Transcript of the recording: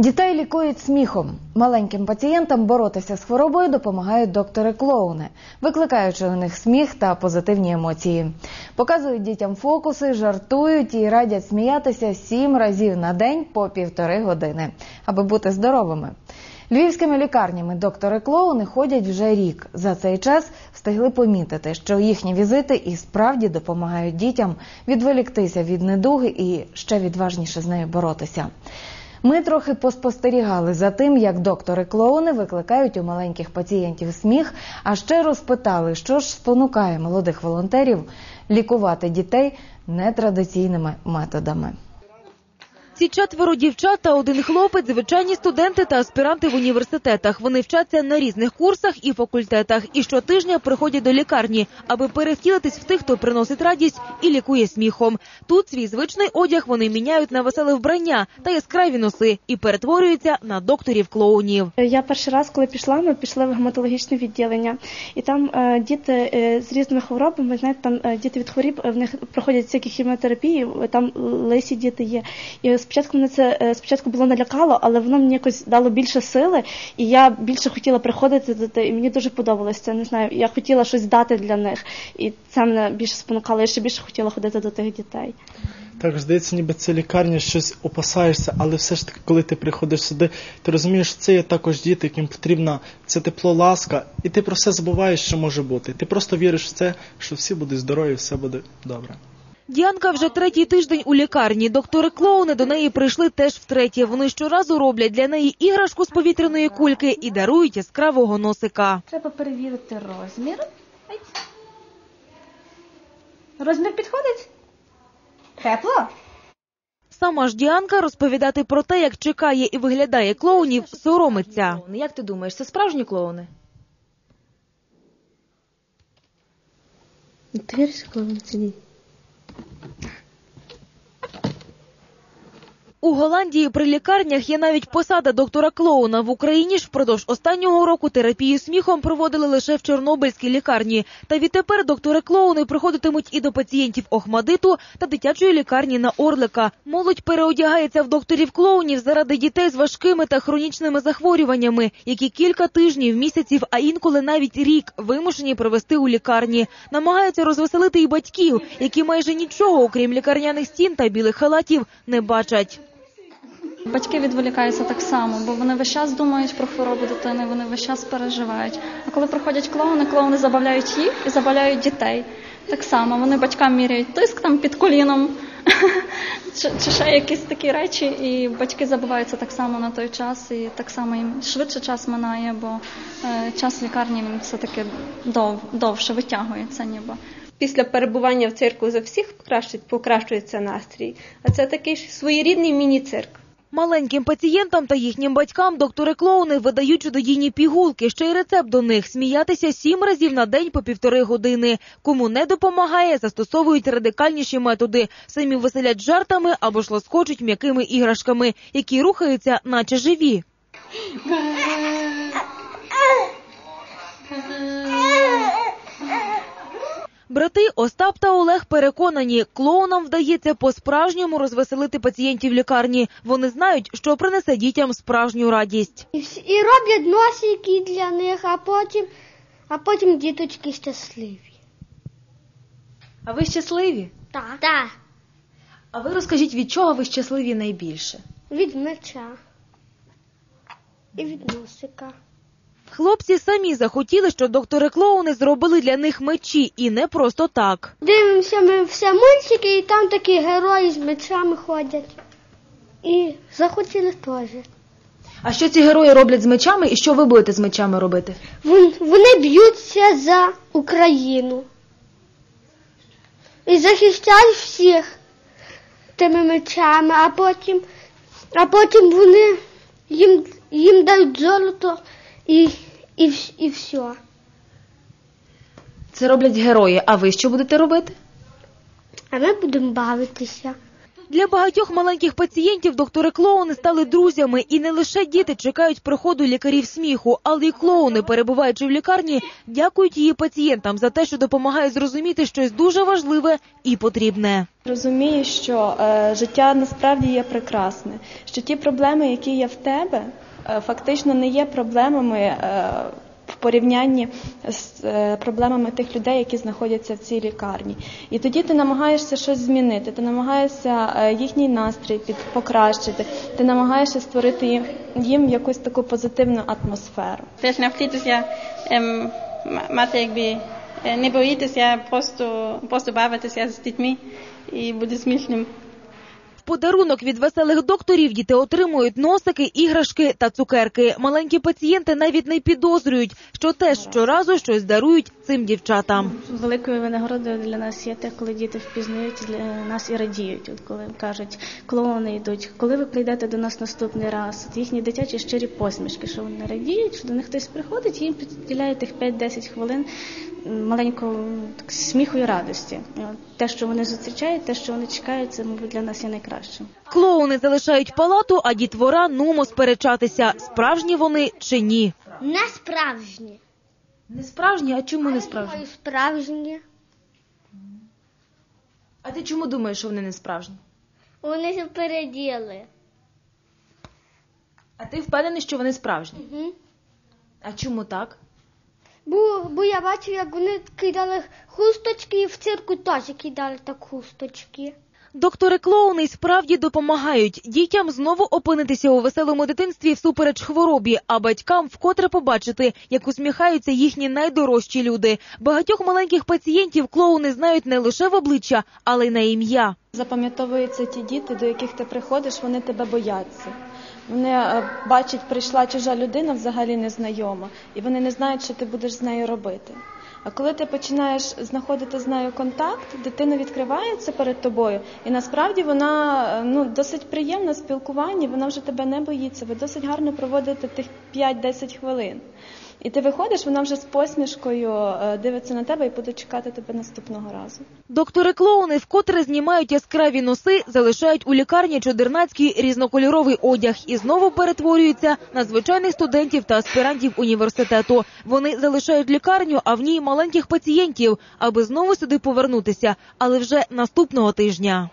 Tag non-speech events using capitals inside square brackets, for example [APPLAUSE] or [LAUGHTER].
Дітей лікують сміхом. Маленьким пацієнтам боротися з хворобою допомагають доктори-клоуни, викликаючи у них сміх та позитивні емоції. Показують дітям фокуси, жартують і радять сміятися сім разів на день по півтори години, аби бути здоровими. Львівськими лікарнями доктори-клоуни ходять вже рік. За цей час встигли помітити, що їхні візити і справді допомагають дітям відволіктися від недуги і ще відважніше з нею боротися. Ми трохи поспостерігали за тим, як доктори-клоуни викликають у маленьких пацієнтів сміх, а ще розпитали, що ж спонукає молодих волонтерів лікувати дітей нетрадиційними методами. Ці четверо дівчат та один хлопець звичайні студенти та аспіранти в університетах. Вони вчаться на різних курсах і факультетах, і щотижня приходять до лікарні, аби перевтілитись в тих, хто приносить радість і лікує сміхом. Тут свій звичний одяг вони міняють на веселе вбрання та яскраві носи і перетворюються на докторів-клоунів. Я перший раз, коли пішла, ми пішли в гематологічне відділення, і там е, діти е, з різними хворобами, знаєте, там е, діти від хворіб, е, в них проходять всякі хіміотерапії, там лисі діти є. І спочатку мене це е, спочатку було налякало, але воно мені якось дало більше сили, і я більше хотіла приходити туди, і мені дуже подобалось це. Не знаю, я хотіла щось дати для них, і це мене більше спонукало. Я ще більше хотіла ходити до тих дітей. Так здається, ніби це лікарня щось опасаєшся, але все ж таки, коли ти приходиш сюди, ти розумієш, це є також діти, яким потрібна це тепло, ласка, і ти про все забуваєш, що може бути. Ти просто віриш в це, що всі будуть здорові, все буде добре. Діанка вже третій тиждень у лікарні. Доктори-клоуни до неї прийшли теж втретє. Вони щоразу роблять для неї іграшку з повітряної кульки і дарують яскравого носика. Треба перевірити розмір. Розмір підходить? Тепло? Сама ж Діанка розповідати про те, як чекає і виглядає клоунів, соромиться. Як ти думаєш, це справжні клоуни? Ти віриш, коли вони У Голландії при лікарнях є навіть посада доктора клоуна. В Україні ж впродовж останнього року терапію сміхом проводили лише в Чорнобильській лікарні. Та відтепер доктори клоуни приходитимуть і до пацієнтів Охмадиту та дитячої лікарні на Орлика. Молодь переодягається в докторів клоунів заради дітей з важкими та хронічними захворюваннями, які кілька тижнів, місяців, а інколи навіть рік вимушені провести у лікарні. Намагаються розвеселити і батьків, які майже нічого, окрім лікарняних стін та білих халатів, не бачать. Батьки відволікаються так само, бо вони весь час думають про хворобу дитини, вони весь час переживають. А коли приходять клоуни, клоуни забавляють їх і забавляють дітей. Так само вони батькам міряють тиск там під коліном [LAUGHS] чи, ще якісь такі речі, і батьки забуваються так само на той час, і так само їм швидше час минає, бо е, час в лікарні він все-таки дов, довше витягується ніби. Після перебування в цирку за всіх покращує- покращується настрій. А це такий своєрідний міні-цирк. Маленьким пацієнтам та їхнім батькам доктори-клоуни видають чудодійні пігулки. Ще й рецепт до них – сміятися сім разів на день по півтори години. Кому не допомагає, застосовують радикальніші методи. Самі веселять жартами або ж лоскочуть м'якими іграшками, які рухаються наче живі. Брати Остап та Олег переконані, клоунам вдається по-справжньому розвеселити пацієнтів лікарні. Вони знають, що принесе дітям справжню радість. І, всі- і роблять носики для них, а потім, а потім діточки щасливі. А ви щасливі? Так. Так. А ви розкажіть, від чого ви щасливі найбільше? Від меча. І від носика. Хлопці самі захотіли, що доктори-клоуни зробили для них мечі, і не просто так. Дивимося ми все мультики, і там такі герої з мечами ходять. І захотіли теж. А що ці герої роблять з мечами і що ви будете з мечами робити? Вон- Вони б'ються за Україну. І захищають всіх тими мечами, а потім, а потім вони їм, їм дають золото і, і, і все. Це роблять герої. А ви що будете робити? А ми будемо бавитися. Для багатьох маленьких пацієнтів доктори клоуни стали друзями, і не лише діти чекають приходу лікарів сміху, але й клоуни, перебуваючи в лікарні, дякують її пацієнтам за те, що допомагають зрозуміти щось дуже важливе і потрібне. Розумію, що е, життя насправді є прекрасне, що ті проблеми, які є в тебе, фактично не є проблемами е, в порівнянні з е, проблемами тих людей, які знаходяться в цій лікарні. І тоді ти намагаєшся щось змінити, ти намагаєшся е, їхній настрій під, покращити, ти намагаєшся створити їм, якусь таку позитивну атмосферу. Теж навчитися ем, мати якби е, не боїтися, просто, просто бавитися з дітьми і буде смішним. Подарунок від веселих докторів діти отримують носики, іграшки та цукерки. Маленькі пацієнти навіть не підозрюють, що теж щоразу щось дарують цим дівчатам. Великою винагородою для нас є те, коли діти впізнають для нас і радіють. От коли кажуть, клоуни йдуть, коли ви прийдете до нас наступний раз, от їхні дитячі щирі посмішки, що вони радіють, що до них хтось приходить і їм приділяє тих 5-10 хвилин маленького так, сміху і радості. Те, що вони зустрічають, те, що вони чекають, це мабуть для нас є найкращим. Клоуни залишають палату, а дітвора нумо сперечатися, справжні вони чи ні. Не справжні. Не справжні, а чому не справжні? Справжні. А ти чому думаєш, що вони не справжні? Вони ж переділи. А ти впевнений, що вони справжні? Угу. А чому так? Бо, бо я бачив, як вони кидали хусточки, і в цирку теж кидали так хусточки. Доктори клоуни й справді допомагають дітям знову опинитися у веселому дитинстві всупереч хворобі, а батькам вкотре побачити, як усміхаються їхні найдорожчі люди. Багатьох маленьких пацієнтів клоуни знають не лише в обличчя, але й на ім'я. Запам'ятовуються ті діти, до яких ти приходиш, вони тебе бояться. Вони е, бачать, прийшла чужа людина, взагалі незнайома, і вони не знають, що ти будеш з нею робити. А коли ти починаєш знаходити з нею контакт, дитина відкривається перед тобою, і насправді вона е, ну досить приємна в спілкуванні, вона вже тебе не боїться. Ви досить гарно проводите тих 5-10 хвилин. І ти виходиш, вона вже з посмішкою е, дивиться на тебе і буде чекати тебе наступного разу. Доктори клоуни вкотре знімають яскраві носи, залишають у лікарні чудернацький різнокольоровий одяг і знову перетворюються на звичайних студентів та аспірантів університету. Вони залишають лікарню, а в ній маленьких пацієнтів, аби знову сюди повернутися, але вже наступного тижня.